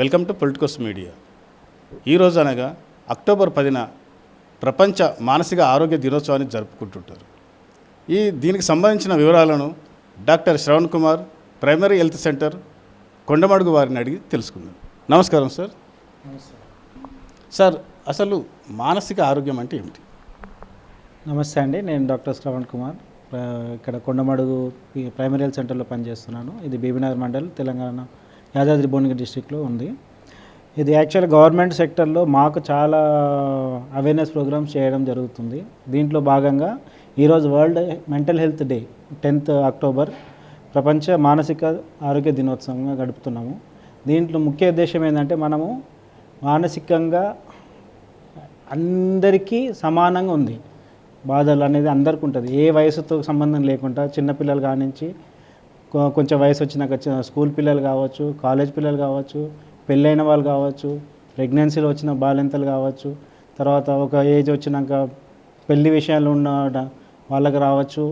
Welcome to Politicos media. ఈరోజు అనగా October పదిన ప్రపంచ మానసిక ఆరోగ్య దినోత్సవాన్ని జరుపుకుంటుంటారు. ఈ దీనికి సంబంధించిన వివరాలను doctor Shravan Kumar primary health centre Kondamadugu వారిని అడిగి తెలుసుకుందాం. నమస్కారం సార్. సార్ అసలు మానసిక ఆరోగ్యం అంటే ఏమిటి? నమస్తే అండి నేను డాక్టర్ శ్రవణ్ కుమార్ ఇక్కడ కొండమడుగు ప్రైమరీ హెల్త్ సెంటర్లో పనిచేస్తున్నాను. ఇది బీబీనగర్ మండల్ తెలంగాణ యాదాద్రి భువనగిరి డిస్టిక్లో ఉంది. ఇది యాక్చువల్ గవర్నమెంట్ సెక్టర్లో మాకు చాలా అవేర్నెస్ ప్రోగ్రామ్స్ చేయడం జరుగుతుంది. దీంట్లో భాగంగా ఈరోజు world mental health day tenth October ప్రపంచ మానసిక ఆరోగ్య దినోత్సవంగా గడుపుతున్నాము. దీంట్లో ముఖ్య ఉద్దేశం ఏంటంటే మనము మానసికంగా అందరికీ సమానంగా ఉంది. బాధలు అనేది అందరికీ ఉంటుంది. ఏ వయసుతో సంబంధం లేకుండా చిన్నపిల్లలు కానించి కొంచెం వయసు వచ్చినాక స్కూల్ పిల్లలు కావచ్చు కాలేజ్ పిల్లలు కావచ్చు పెళ్ళైన వాళ్ళు కావచ్చు ప్రెగ్నెన్సీలో వచ్చిన బాలింతలు కావచ్చు తర్వాత ఒక ఏజ్ వచ్చినాక పెళ్ళి విషయాలు ఉన్న వాళ్ళకి రావచ్చు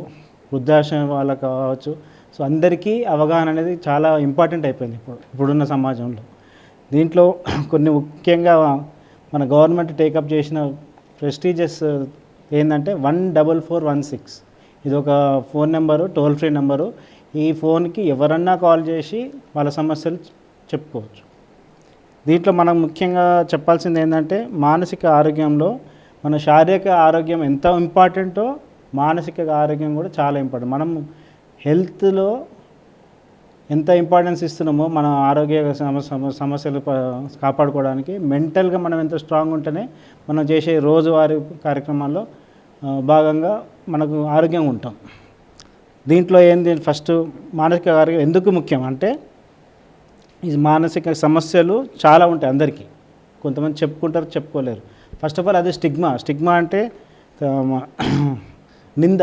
వృద్ధాశ్రమం వాళ్ళకి కావచ్చు సో అందరికీ అవగాహన అనేది చాలా ఇంపార్టెంట్ అయిపోయింది ఇప్పుడు ఇప్పుడున్న సమాజంలో. దీంట్లో కొన్ని ముఖ్యంగా మన గవర్నమెంట్ టేకప్ చేసిన ప్రెస్టీజియస్ ఏంటంటే one double four one six. ఇది ఒక phone number toll free number. ఈ ఫోన్కి ఎవరన్నా కాల్ చేసి వాళ్ళ సమస్యలు చెప్పుకోవచ్చు. దీంట్లో మనం ముఖ్యంగా చెప్పాల్సింది ఏంటంటే మానసిక ఆరోగ్యంలో మన శారీరక ఆరోగ్యం ఎంత ఇంపార్టెంటో మానసిక ఆరోగ్యం కూడా చాలా ఇంపార్టెంట్. మనం హెల్త్లో ఎంత ఇంపార్టెన్స్ ఇస్తున్నామో మన ఆరోగ్య సమ- సమస్యలు కాపాడుకోవడానికి మెంటల్గా మనం ఎంత స్ట్రాంగ్ ఉంటేనే మనం చేసే రోజువారీ కార్యక్రమాల్లో భాగంగా మనకు ఆరోగ్యంగా ఉంటాం. దీంట్లో ఏంది? ఫస్ట్ మానసిక ఆరోగ్యం ఎందుకు ముఖ్యం అంటే ఈ మానసిక సమస్యలు చాలా ఉంటాయి అందరికీ. కొంతమంది చెప్పుకుంటారు చెప్పుకోలేరు. ఫస్ట్ ఆఫ్ ఆల్ అది స్టిగ్మా. స్టిగ్మా అంటే నింద.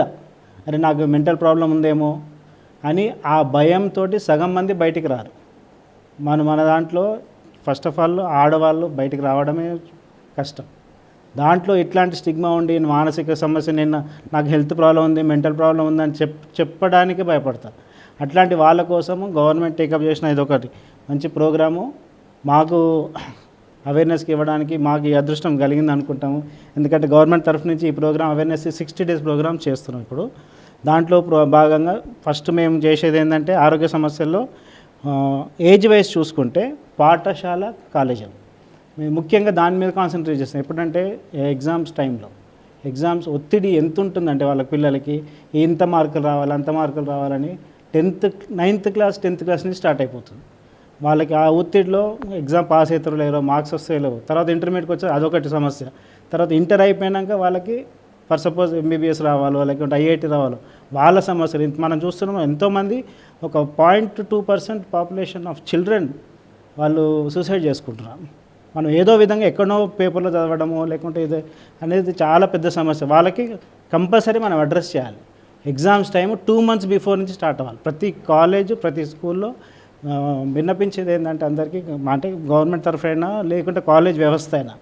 అరే నాకు మెంటల్ ప్రాబ్లం ఉందేమో అని ఆ భయంతో సగం మంది బయటికి రారు. మన మన దాంట్లో ఫస్ట్ ఆఫ్ ఆల్ ఆడవాళ్ళు బయటికి రావడమే కష్టం. దాంట్లో ఎట్లాంటి స్టిగ్మా ఉండి మానసిక సమస్య నిన్న నాకు హెల్త్ ప్రాబ్లం ఉంది మెంటల్ ప్రాబ్లం ఉందని చెప్ చెప్పడానికి భయపడతారు అట్లాంటి వాళ్ళ కోసము గవర్నమెంట్ టేకప్ చేసిన ఇది ఒకటి మంచి ప్రోగ్రాము. మాకు అవేర్నెస్కి ఇవ్వడానికి మాకు ఈ అదృష్టం కలిగింది అనుకుంటాము. ఎందుకంటే గవర్నమెంట్ తరఫు నుంచి ఈ programme awareness sixty days programme చేస్తున్నాం ఇప్పుడు. దాంట్లో ప్రో- భాగంగా ఫస్ట్ మేము చేసేది ఏంటంటే ఆరోగ్య సమస్యల్లో ఏజ్ వైజ్ చూసుకుంటే పాఠశాల కాలేజీలు. మేము ముఖ్యంగా దాని మీద కాన్సన్ట్రేట్ చేస్తాం. ఎప్పుడంటే ఎగ్జామ్స్ టైంలో ఎగ్జామ్స్ ఒత్తిడి ఎంత ఉంటుందంటే వాళ్ళ పిల్లలకి ఇంత మార్కులు రావాలి అంత మార్కులు రావాలని tenth ninth class tenth class నుంచి స్టార్ట్ అయిపోతుంది. వాళ్ళకి ఆ ఒత్తిడిలో ఎగ్జామ్ పాస్ అవుతారో లేరో మార్క్స్ వస్తాయో లేవు తర్వాత ఇంటర్మీడియట్కి వచ్చే అదొకటి సమస్య. తర్వాత ఇంటర్ అయిపోయాక వాళ్ళకి ఫర్ సపోజ్ ఎంబీబీఎస్ రావాలో లేకుంటే ఐఐటి రావాలో వాళ్ళ సమస్యలు. ఇంత మనం చూస్తున్నాం ఎంతోమంది ఒక point two percent population of children వాళ్ళు సూసైడ్ చేసుకుంటున్నారు. మనం ఏదో విధంగా ఎక్కడో పేపర్లో చదవడమో లేకుంటే ఇది అనేది చాలా పెద్ద సమస్య. వాళ్ళకి కంపల్సరీ మనం అడ్రస్ చేయాలి. Exams time two months before నుంచి స్టార్ట్ అవ్వాలి. ప్రతి కాలేజ్ ప్రతి స్కూల్లో విన్నపించేది ఏంటంటే అందరికీ అంటే గవర్నమెంట్ తరఫైనా లేకుంటే కాలేజ్ వ్యవస్థ అయినా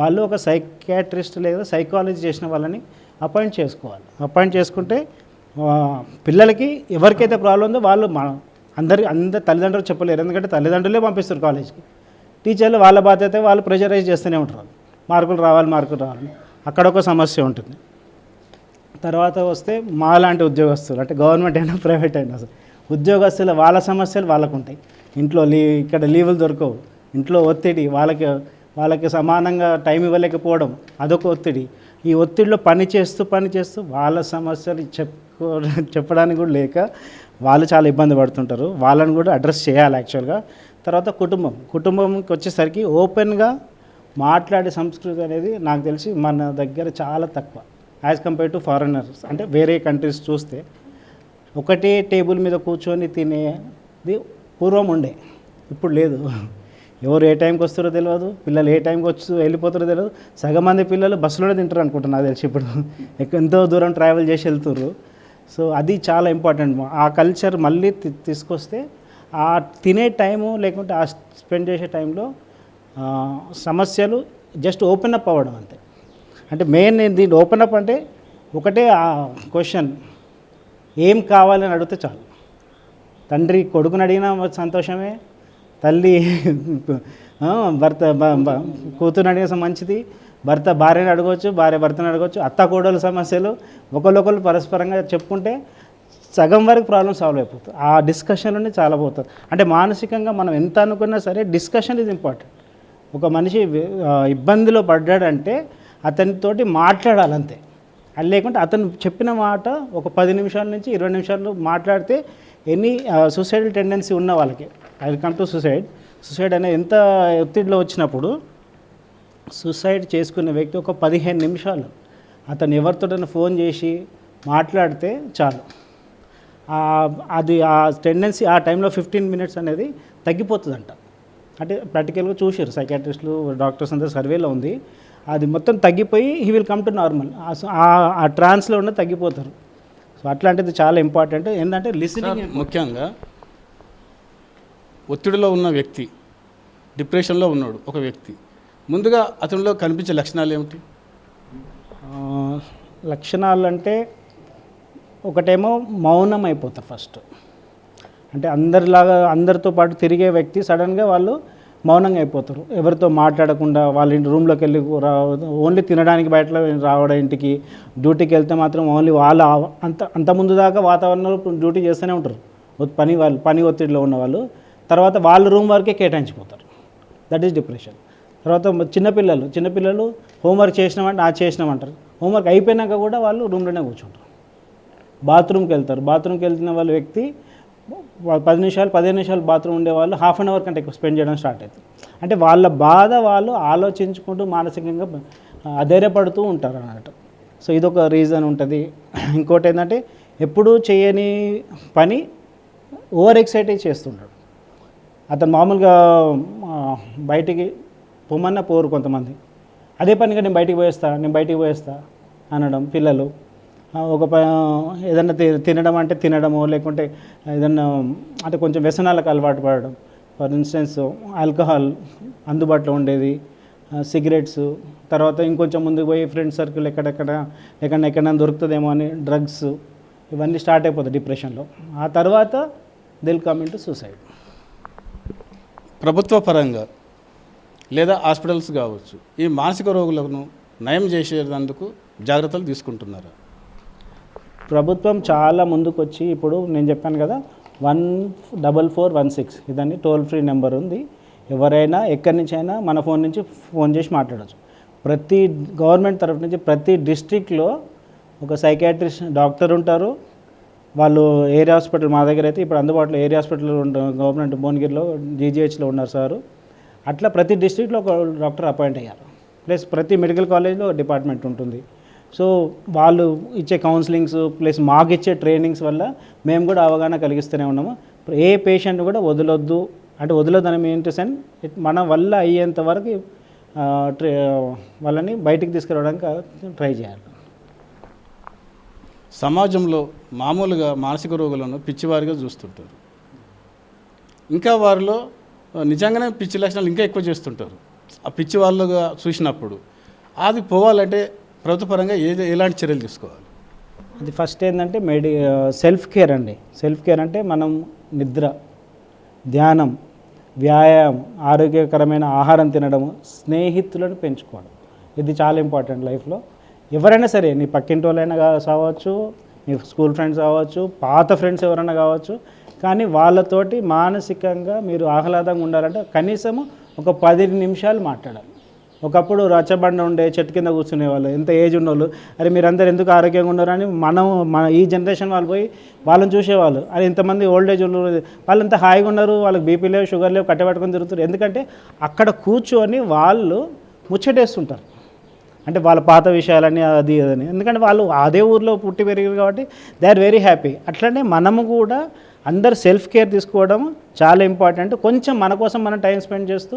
వాళ్ళు ఒక సైకాట్రిస్ట్ లేదా సైకాలజీ చేసిన వాళ్ళని అపాయింట్ చేసుకోవాలి. అపాయింట్ చేసుకుంటే పిల్లలకి ఎవరికైతే ప్రాబ్లం ఉందో వాళ్ళు మన అందరి అందరి తల్లిదండ్రులు చెప్పలేరు. ఎందుకంటే తల్లిదండ్రులే పంపిస్తారు కాలేజ్కి. టీచర్లు వాళ్ళ బాధ్యత వాళ్ళు ప్రెషరైజ్ చేస్తూనే ఉంటారు. మార్కులు రావాలి మార్కులు రావాలి. అక్కడ ఒక సమస్య ఉంటుంది. తర్వాత వస్తే మా లాంటి ఉద్యోగస్తులు అంటే గవర్నమెంట్ అయినా ప్రైవేట్ అయినా సరే ఉద్యోగస్తుల వాళ్ళ సమస్యలు వాళ్ళకు ఉంటాయి ఇంట్లో లీ ఇక్కడ లీవులు దొరకవు. ఇంట్లో ఒత్తిడి వాళ్ళకి వాళ్ళకి సమానంగా టైం ఇవ్వలేకపోవడం అదొక ఒత్తిడి. ఈ ఒత్తిడిలో పని చేస్తూ పని చేస్తూ వాళ్ళ సమస్యలు చెప్పుకో చెప్పడానికి కూడా లేక వాళ్ళు చాలా ఇబ్బంది పడుతుంటారు. వాళ్ళని కూడా అడ్రస్ చేయాలి యాక్చువల్గా. తర్వాత కుటుంబం. కుటుంబంకి వచ్చేసరికి ఓపెన్గా మాట్లాడే సంస్కృతి అనేది నాకు తెలిసి మన దగ్గర చాలా తక్కువ. As compare to foreigners. అంటే వేరే కంట్రీస్ చూస్తే ఒకటే టేబుల్ మీద కూర్చొని తినేది పూర్వం ఉండే. ఇప్పుడు లేదు. ఎవరు ఏ టైంకి వస్తారో తెలియదు పిల్లలు ఏ టైంకి వచ్చి వెళ్ళిపోతారో తెలియదు సగం మంది పిల్లలు బస్సులోనే తింటారు అనుకుంటున్నా నాకు తెలిసి ఇప్పుడు. ఎంతో దూరం ట్రావెల్ చేసి వెళ్తుర్రు. సో అది చాలా ఇంపార్టెంట్. ఆ కల్చర్ మళ్ళీ తీసుకొస్తే ఆ తినే టైము లేకుంటే ఆ స్పెండ్ చేసే టైంలో సమస్యలు జస్ట్ ఓపెన్ అప్ అవ్వడం అంతే. అంటే మెయిన్ దీన్ని ఓపెన్ అప్ అంటే ఒకటే ఆ క్వశ్చన్ ఏం కావాలని అడిగితే చాలు. తండ్రి కొడుకుని అడిగినా సంతోషమే తల్లి భర్త కూతురుని అడిగిన కూతురు మంచిది భర్త భార్యని అడగవచ్చు భార్య భర్తను అడగవచ్చు అత్త కోడలు సమస్యలు ఒకరికొకరు పరస్పరంగా చెప్పుకుంటే సగం వరకు ప్రాబ్లం సాల్వ్ అయిపోతుంది. ఆ డిస్కషన్లోనే చాలా పోతుంది. అంటే మానసికంగా మనం ఎంత అనుకున్నా సరే డిస్కషన్ ఇది ఇంపార్టెంట్ ఒక మనిషి ఇబ్బందిలో పడ్డాడంటే అతనితోటి మాట్లాడాలి అంతే అది లేకుంటే అతను చెప్పిన మాట ఒక పది నిమిషాల నుంచి ఇరవై నిమిషాలు మాట్లాడితే ఎనీ సూసైడల్ టెండెన్సీ ఉన్న వాళ్ళకి I come to suicide suicide అనే ఎంత ఒత్తిడిలో వచ్చినప్పుడు సూసైడ్ చేసుకునే వ్యక్తి ఒక పదిహేను నిమిషాలు అతను ఎవరితోటైనా ఫోన్ చేసి మాట్లాడితే చాలు. అది ఆ టెండెన్సీ ఆ టైంలో ఫిఫ్టీన్ మినిట్స్ అనేది తగ్గిపోతుందంట. అంటే ప్రాక్టికల్గా చూసారు సైకాట్రిస్టులు డాక్టర్స్ అందరూ సర్వేలో ఉంది. అది మొత్తం తగ్గిపోయి he will come to normal ఆ ట్రాన్స్లో ఉన్న తగ్గిపోతారు. సో అట్లాంటిది చాలా ఇంపార్టెంట్ ఏంటంటే లిసనింగ్ ముఖ్యంగా ఒత్తిడిలో ఉన్న వ్యక్తి డిప్రెషన్లో ఉన్నాడు ఒక వ్యక్తి ముందుగా అతనిలో కనిపించే లక్షణాలు ఏమిటి? లక్షణాలు అంటే ఒకటేమో మౌనం అయిపోతారు ఫస్ట్. అంటే అందరిలాగా అందరితో పాటు తిరిగే వ్యక్తి సడన్గా వాళ్ళు మౌనంగా అయిపోతారు ఎవరితో మాట్లాడకుండా వాళ్ళ ఇంటి రూమ్లోకి వెళ్ళి రా ఓన్లీ తినడానికి బయట రావడం ఇంటికి డ్యూటీకి వెళ్తే మాత్రం ఓన్లీ వాళ్ళ అంత అంత ముందు దాకా వాతావరణంలో డ్యూటీ చేస్తూనే ఉంటారు. పని వాళ్ళు పని ఒత్తిడిలో ఉన్న వాళ్ళు. తర్వాత వాళ్ళ రూమ్ వరకే కేటాయించిపోతారు. That is depression. తర్వాత చిన్నపిల్లలు చిన్నపిల్లలు హోంవర్క్ చేసినామంటే ఆ చేసినామంటారు. హోంవర్క్ అయిపోయినాక కూడా వాళ్ళు రూమ్లోనే కూర్చుంటారు. బాత్రూమ్కి వెళ్తారు. బాత్రూమ్కి వెళ్తున్న వాళ్ళ వ్యక్తి పది నిమిషాలు పదిహేను నిమిషాలు బాత్రూమ్ ఉండే వాళ్ళు హాఫ్ అన్ అవర్ కంటే ఎక్కువ స్పెండ్ చేయడం స్టార్ట్ అవుతుంది. అంటే వాళ్ళ బాధ వాళ్ళు ఆలోచించుకుంటూ మానసికంగా అధైర్యపడుతూ ఉంటారు అన్నమాట సో ఇదొక రీజన్ ఉంటుంది. ఇంకోటి ఏంటంటే ఎప్పుడూ చేయని పని ఓవర్ ఎక్సైటెడ్ చేస్తుంటాడు. అతను మామూలుగా బయటికి పొమ్మన్న పోరు కొంతమంది. అదే పనిగా నేను బయటికి పోయేస్తా నేను బయటికి పోయేస్తా అనడం పిల్లలు. ఒక ప ఏదన్నా తి- తినడం అంటే తినడము లేకుంటే ఏదన్నా అంటే కొంచెం వ్యసనాలకు అలవాటు పడడం. ఫర్ ఇన్స్టెన్స్ ఆల్కహాల్ అందుబాటులో ఉండేది. సిగరెట్స్ తర్వాత ఇంకొంచెం ముందుకు పోయి ఫ్రెండ్ సర్కిల్ ఎక్కడెక్కడ ఎక్కడ ఎక్కడైనా దొరుకుతుందేమో అని డ్రగ్స్ ఇవన్నీ స్టార్ట్ అయిపోతాయి డిప్రెషన్లో ఆ తర్వాత they'll come in to suicide ప్రభుత్వ పరంగా లేదా హాస్పిటల్స్ కావచ్చు ఈ మానసిక రోగులను నయం చేసేందుకు జాగ్రత్తలు తీసుకుంటున్నారు? ప్రభుత్వం చాలా ముందుకు వచ్చి ఇప్పుడు నేను చెప్పాను కదా one double four one six ఇదని టోల్ ఫ్రీ నెంబర్ ఉంది. ఎవరైనా ఎక్కడి నుంచి అయినా మన ఫోన్ నుంచి ఫోన్ చేసి మాట్లాడచ్చు. ప్రతి గవర్నమెంట్ తరఫు నుంచి ప్రతి డిస్టిక్లో ఒక సైకాట్రిస్ట్ డాక్టర్ ఉంటారు. వాళ్ళు ఏరియా హాస్పిటల్ మా దగ్గర అయితే ఇప్పుడు అందుబాటులో ఏరియా హాస్పిటల్ గవర్నమెంట్ భువనగిరిలో జీజీహెచ్లో ఉన్నారు సారు. అట్లా ప్రతి డిస్టిక్లో ఒక డాక్టర్ అపాయింట్ అయ్యారు. ప్లస్ ప్రతి మెడికల్ కాలేజ్లో డిపార్ట్మెంట్ ఉంటుంది. సో వాళ్ళు ఇచ్చే కౌన్సిలింగ్స్ ప్లస్ మాకు ఇచ్చే ట్రైనింగ్స్ వల్ల మేము కూడా అవగాహన కలిగిస్తూనే ఉన్నాము. ఏ పేషెంట్ కూడా వదలొద్దు. అంటే వదలొద్దు అని ఏంటి సెన్ మన వల్ల అయ్యేంత వరకు వాళ్ళని బయటికి తీసుకురావడానికి ట్రై చేయాలి. సమాజంలో మామూలుగా మానసిక రోగులను పిచ్చివారిగా చూస్తుంటారు. ఇంకా వారిలో నిజంగానే పిచ్చి లక్షణాలు ఇంకా ఎక్కువ చేస్తుంటారు. ఆ పిచ్చి వాళ్ళుగా చూసినప్పుడు అది పోవాలంటే ప్రభుత్వ పరంగా ఏ ఎలాంటి చర్యలు తీసుకోవాలి? అది ఫస్ట్ ఏంటంటే మెడి సెల్ఫ్ కేర్ అండి. సెల్ఫ్ కేర్ అంటే మనం నిద్ర ధ్యానం వ్యాయామం ఆరోగ్యకరమైన ఆహారం తినడము స్నేహితులను పెంచుకోవడం. ఇది చాలా ఇంపార్టెంట్ లైఫ్లో. ఎవరైనా సరే నీ పక్కింటి వాళ్ళైనా కావచ్చు నీ స్కూల్ ఫ్రెండ్స్ కావచ్చు పాత ఫ్రెండ్స్ ఎవరైనా కావచ్చు కానీ వాళ్ళతోటి మానసికంగా మీరు ఆహ్లాదంగా ఉండాలంటే కనీసము ఒక పది నిమిషాలు మాట్లాడాలి. ఒకప్పుడు రచ్చబండ ఉండే చెట్టు కింద కూర్చునే వాళ్ళు ఎంత ఏజ్ ఉన్నోళ్ళు. అరే మీరందరూ ఎందుకు ఆరోగ్యంగా ఉన్నారు అని మనం మన ఈ జనరేషన్ వాళ్ళు పోయి వాళ్ళని చూసేవాళ్ళు. అరే ఇంతమంది ఓల్డ్ ఏజ్ వాళ్ళు వాళ్ళు ఎంత హాయిగా ఉన్నారు. వాళ్ళకి బీపీ లేవు షుగర్ లేవు కట్టబెట్టుకొని తిరుగుతారు ఎందుకంటే అక్కడ కూర్చొని వాళ్ళు ముచ్చటేస్తుంటారు. అంటే వాళ్ళ పాత విషయాలని అది అదని ఎందుకంటే వాళ్ళు అదే ఊర్లో పుట్టి పెరిగారు కాబట్టి దే ఆర్ వెరీ హ్యాపీ అట్లనే మనము కూడా అందరు సెల్ఫ్ కేర్ తీసుకోవడం చాలా ఇంపార్టెంట్ కొంచెం మన కోసం మనం టైం స్పెండ్ చేస్తూ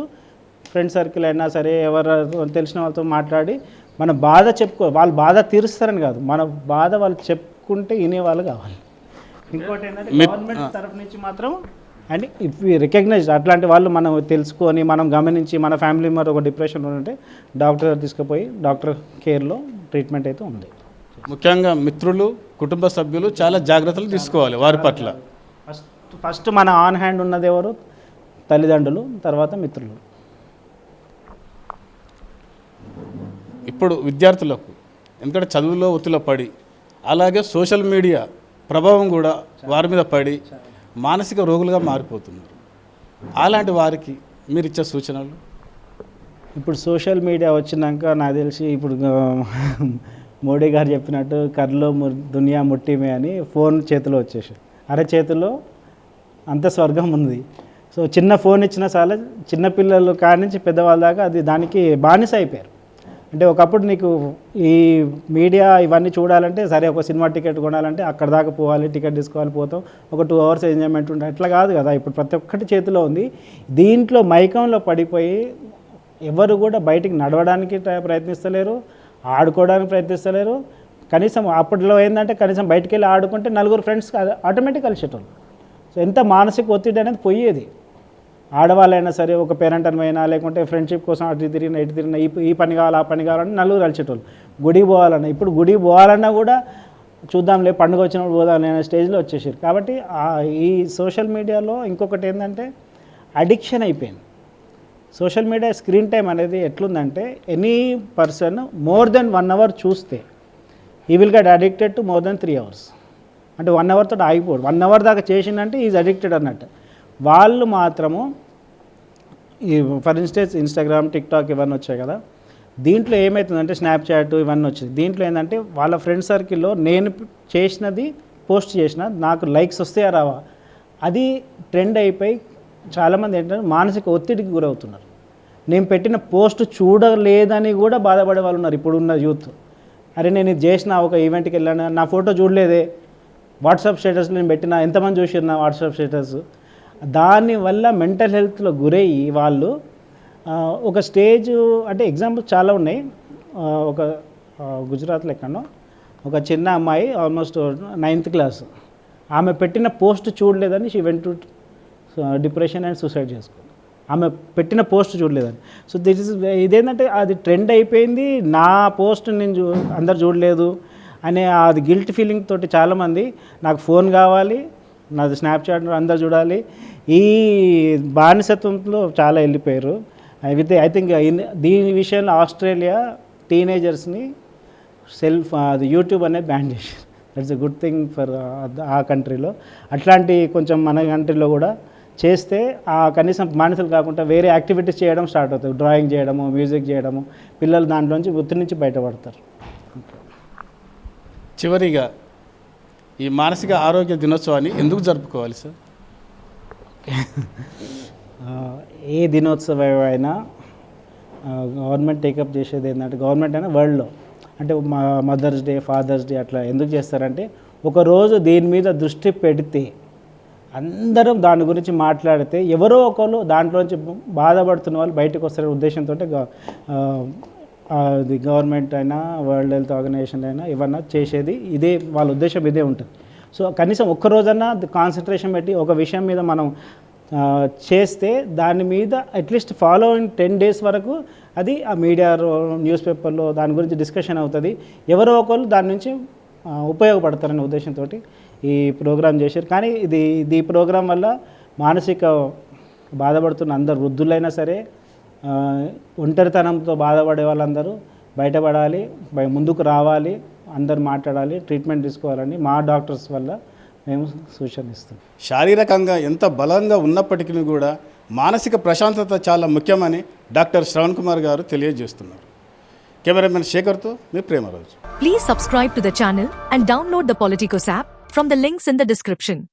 ఫ్రెండ్ సర్కిల్ అయినా సరే ఎవరు తెలిసిన వాళ్ళతో మాట్లాడి మన బాధ చెప్పుకో వాళ్ళ బాధ తీరుస్తారని కాదు. మన బాధ వాళ్ళు చెప్పుకుంటే వినేవాళ్ళు కావాలి. ఇంకోటి ఏంటంటే గవర్నమెంట్ తరఫు నుంచి మాత్రం అండ్ ఇఫ్ రికగ్నైజ్ అట్లాంటి వాళ్ళు మనం తెలుసుకొని మనం గమనించి మన ఫ్యామిలీ మెంబర్ ఒక డిప్రెషన్లో ఉంటే డాక్టర్ తీసుకుపోయి డాక్టర్ కేర్లో ట్రీట్మెంట్ అయితే ఉంది. ముఖ్యంగా మిత్రులు కుటుంబ సభ్యులు చాలా జాగ్రత్తలు తీసుకోవాలి వారి పట్ల. ఫస్ట్ ఫస్ట్ మన ఆన్ హ్యాండ్ ఉన్నది ఎవరు? తల్లిదండ్రులు తర్వాత మిత్రులు. ఇప్పుడు విద్యార్థులకు ఎందుకంటే చదువులో ఒత్తిలో పడి అలాగే సోషల్ మీడియా ప్రభావం కూడా వారి మీద పడి మానసిక రోగులుగా మారిపోతున్నారు. అలాంటి వారికి మీరు ఇచ్చే సూచనలు? ఇప్పుడు సోషల్ మీడియా వచ్చినాక నాకు తెలిసి ఇప్పుడు మోడీ గారు చెప్పినట్టు కర్లో దునియా ముట్టిమే అని ఫోన్ చేతిలో వచ్చేసి అరే చేతిలో అంత స్వర్గం ఉంది. సో చిన్న ఫోన్ ఇచ్చినా చాలా చిన్నపిల్లలు కానించి పెద్దవాళ్ళ దాకా అది దానికి బానిస అయిపోయారు. అంటే ఒకప్పుడు నీకు ఈ మీడియా ఇవన్నీ చూడాలంటే సరే ఒక సినిమా టికెట్ కొనాలంటే అక్కడ దాకా పోవాలి టికెట్ తీసుకోవాలి పోతాం. ఒక టూ అవర్స్ ఎంజాయ్మెంట్ ఉంటుంది అట్లా కాదు కదా. ఇప్పుడు ప్రతి ఒక్కటి చేతిలో ఉంది. దీంట్లో మైకంలో పడిపోయి ఎవరు కూడా బయటికి నడవడానికి ప్రయత్నిస్తలేరు ఆడుకోవడానికి ప్రయత్నిస్తలేరు. కనీసం అప్పట్లో ఏంటంటే కనీసం బయటికి వెళ్ళి ఆడుకుంటే నలుగురు ఫ్రెండ్స్ ఆటోమేటిక్ కలిసేటోళ్ళు. సో ఎంత మానసిక ఒత్తిడి అనేది పోయేది. ఆడవాళ్ళైనా సరే ఒక పేరెంట్ అయినా లేకుంటే ఫ్రెండ్షిప్ కోసం అటు తిరిగిన ఇటు తిరిగిన ఈ ఈ పని కావాలి ఆ పని కావాలని నలుగురు కలిసేటోళ్ళు గుడికి పోవాలన్నా ఇప్పుడు గుడికి పోవాలన్నా కూడా చూద్దాంలే పండుగ వచ్చినప్పుడు పోదాం అనే స్టేజ్లో వచ్చేసారు కాబట్టి ఈ సోషల్ మీడియాలో ఇంకొకటి ఏంటంటే అడిక్షన్ అయిపోయింది. సోషల్ మీడియా స్క్రీన్ టైం అనేది ఎట్లుందంటే any person more than one hour చూస్తే he will get addicted to more than three hours అంటే వన్ అవర్ ఆగిపోడు. వన్ అవర్ దాకా చేసిందంటే ఈజ్ అడిక్టెడ్ అన్నట్టు. వాళ్ళు మాత్రము ఈ ఫర్ ఇన్స్టెన్స్ ఇన్స్టాగ్రామ్ టిక్టాక్ ఇవన్నీ వచ్చాయి కదా. దీంట్లో ఏమవుతుందంటే స్నాప్చాట్ ఇవన్నీ వచ్చింది దీంట్లో ఏంటంటే వాళ్ళ ఫ్రెండ్ సర్కిల్లో నేను చేసినది పోస్ట్ చేసిన నాకు లైక్స్ వస్తాయా రావా? అది ట్రెండ్ అయిపోయి చాలామంది ఏంటంటే మానసిక ఒత్తిడికి గురవుతున్నారు. నేను పెట్టిన పోస్ట్ చూడలేదని కూడా బాధపడే వాళ్ళు ఉన్నారు ఇప్పుడున్న యూత్ అరే నేను ఇది చేసిన ఒక ఈవెంట్కి వెళ్ళాను? నా ఫోటో చూడలేదే. వాట్సాప్ స్టేటస్ నేను పెట్టిన? ఎంతమంది చూసారు నా వాట్సాప్ స్టేటస్ దానివల్ల మెంటల్ హెల్త్లో గురయ్యి వాళ్ళు ఒక స్టేజ్ అంటే ఎగ్జాంపుల్స్ చాలా ఉన్నాయి. ఒక గుజరాత్లో ఎక్కడో ఒక చిన్న అమ్మాయి ఆల్మోస్ట్ నైన్త్ క్లాస్. ఆమె పెట్టిన పోస్ట్ చూడలేదని she went to depression and suicide చేసుకుంది ఆమె పెట్టిన పోస్ట్ చూడలేదని. సో దిస్ ఇస్ ఇదేంటంటే అది ట్రెండ్ అయిపోయింది. నా పోస్ట్ నేను చూ అందరు చూడలేదు. అనే అది గిల్ట్ ఫీలింగ్ తోటి చాలామంది నాకు ఫోన్ కావాలి నాది స్నాప్చాట్ అందరు చూడాలి. ఈ బానిసత్వంలో చాలా వెళ్ళిపోయారు. విత్ ఐ థింక్ దీని విషయంలో ఆస్ట్రేలియా టీనేజర్స్ని సెల్ఫ్ అది యూట్యూబ్ అనేది బ్యాన్ చేశారు. That's a good thing for ఆ కంట్రీలో అట్లాంటి కొంచెం మన కంట్రీలో కూడా చేస్తే ఆ కనీసం మానసులు కాకుండా వేరే యాక్టివిటీస్ చేయడం స్టార్ట్ అవుతుంది డ్రాయింగ్ చేయడము మ్యూజిక్ చేయడము. పిల్లలు దాంట్లోంచి ఒత్తిడి నుంచి బయటపడతారు. చివరిగా ఈ మానసిక ఆరోగ్య దినోత్సవాన్ని ఎందుకు జరుపుకోవాలి సార్? ఏ దినోత్సవం అయినా గవర్నమెంట్ టేకప్ చేసేది ఏంటంటే గవర్నమెంట్ అయినా వరల్డ్లో అంటే మా మదర్స్ డే ఫాదర్స్ డే అట్లా ఎందుకు చేస్తారంటే ఒకరోజు దీని మీద దృష్టి పెడితే అందరం దాని గురించి మాట్లాడితే ఎవరో ఒకరు దాంట్లోంచి బాధపడుతున్న వాళ్ళు బయటకు వస్తారనే ఉద్దేశంతో ది గవర్నమెంట్ అయినా వరల్డ్ హెల్త్ ఆర్గనైజేషన్ అయినా ఇవన్నా చేసేది ఇదే వాళ్ళ ఉద్దేశం ఇదే ఉంటుంది. సో కనీసం ఒక్క రోజన్నా కాన్సన్ట్రేషన్ పెట్టి ఒక విషయం మీద మనం చేస్తే దాని మీద at least follow in ten days వరకు అది ఆ మీడియాలో న్యూస్ పేపర్లో దాని గురించి డిస్కషన్ అవుతుంది. ఎవరో ఒకరు దాని నుంచి ఉపయోగపడతారనే ఉద్దేశంతో ఈ ప్రోగ్రాం చేశారు. కానీ ఇది ఇది ఈ ప్రోగ్రాం వల్ల మానసిక బాధపడుతున్న అందరు వృద్ధులైనా సరే ఒంటరితనంతో బాధపడే వాళ్ళందరూ బయటపడాలి బయ- ముందుకు రావాలి అందరు మాట్లాడాలి ట్రీట్మెంట్ తీసుకోవాలని మా డాక్టర్స్ వల్ల మేము సూచన ఇస్తాం శారీరకంగా ఎంత బలంగా ఉన్నప్పటికీ కూడా మానసిక ప్రశాంతత చాలా ముఖ్యమని డాక్టర్ శ్రవణ్ కుమార్ గారు తెలియజేస్తున్నారు. కెమెరామెన్ శేఖర్తో మీ Premaraju. Please subscribe to the channel and download the Politicos app from the links in the description.